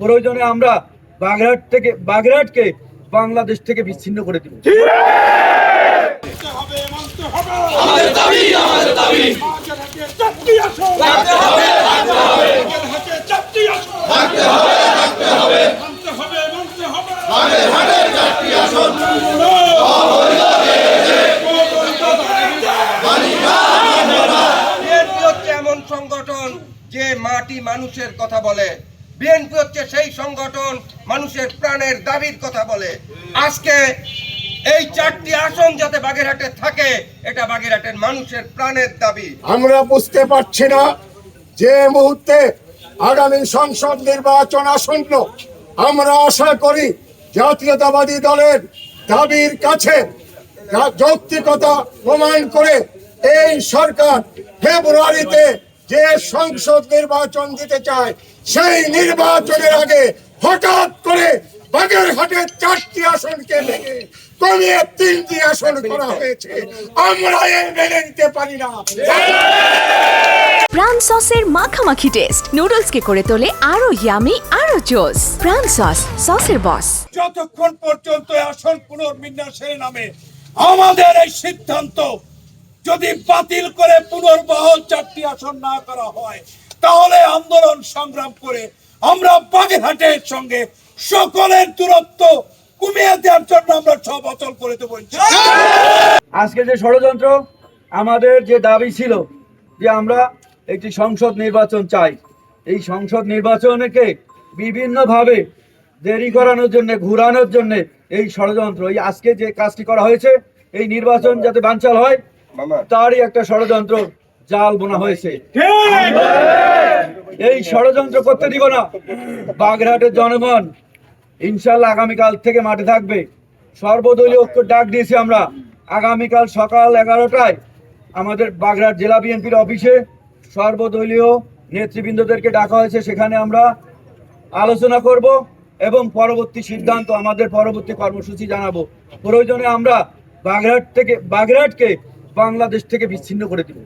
প্রয়োজনে আমরা বাগেরহাট থেকে বাগেরহাটকে বাংলাদেশ থেকে বিচ্ছিন্ন করে দিব এমন সংগঠন যে মাটি মানুষের কথা বলে বিএনপি হচ্ছে সেই সংগঠন মানুষের প্রাণের দাবির কথা বলে। আজকে এই চারটি আসন যাতে বাগেরহাটে থাকে, এটা বাগেরহাটের মানুষের প্রাণের দাবি। আমরা বুঝতে পারছি না যে মুহূর্তে আগামী সংসদ নির্বাচন আসন্ন। আমরা আশা করি জাতীয়তাবাদী দলের দাবির কাছে যৌক্তিকতা প্রমাণ করে এই সরকার ফেব্রুয়ারিতে যে সংসদ নির্বাচন দিতে চায় সেই নির্বাচনের আগে হঠাৎ করে বাগেরহাটের চারটি আসনকে ভেঙে কমিয়ে তিনটি আসন করা হয়েছে। আমরা এর মেনে নিতে পারি না। প্রাণ সসের মাখামাখি টেস্ট। নুডলসকে করে তোলে আরও ইয়ামি আরও জোস প্রাণ সস সসের বস যতক্ষণ পর্যন্ত আসন পুনর্বিন্যাসের নামে আমাদের এই সিদ্ধান্ত যদি বাতিল করে পুনর্বহল চারটি আসন না করা হয়, তাহলে আন্দোলন সংগ্রাম করে আমরা বাগেরহাটের সঙ্গে সকলের দূরত্ব কমিয়ে দেওয়ার জন্য আমরা সব অচল করে দেবো আজকে যে ষড়যন্ত্র, আমাদের যে দাবি ছিল যে আমরা একটি সংসদ নির্বাচন চাই, এই সংসদ নির্বাচনকে বিভিন্নভাবে দেরি করানোর জন্য, ঘুরানোর জন্য এই ষড়যন্ত্র, এই আজকে যে কাজটি করা হয়েছে, এই নির্বাচন যাতে বানচাল হয় তারই একটা ষড়যন্ত্র জাল বোনা হয়েছে। এই ষড়যন্ত্র করতে দিব না। বাগেরহাটের জনগণ ইনশাল্লাহ আগামীকাল থেকে মাঠে থাকবে। সর্বদলীয় ঐক্য ডাক দিয়েছি আমরা। আগামীকাল সকাল এগারোটায় আমাদের বাগড়াট জেলা বিএনপির অফিসে সর্বদলীয় নেতৃবৃন্দদেরকে ডাকা হয়েছে। সেখানে আমরা আলোচনা করব এবং পরবর্তী সিদ্ধান্ত আমাদের পরবর্তী কর্মসূচি জানাব। প্রয়োজনে আমরা বাগড়াট থেকে বাগড়াটকে বাংলাদেশ থেকে বিচ্ছিন্ন করে দিব।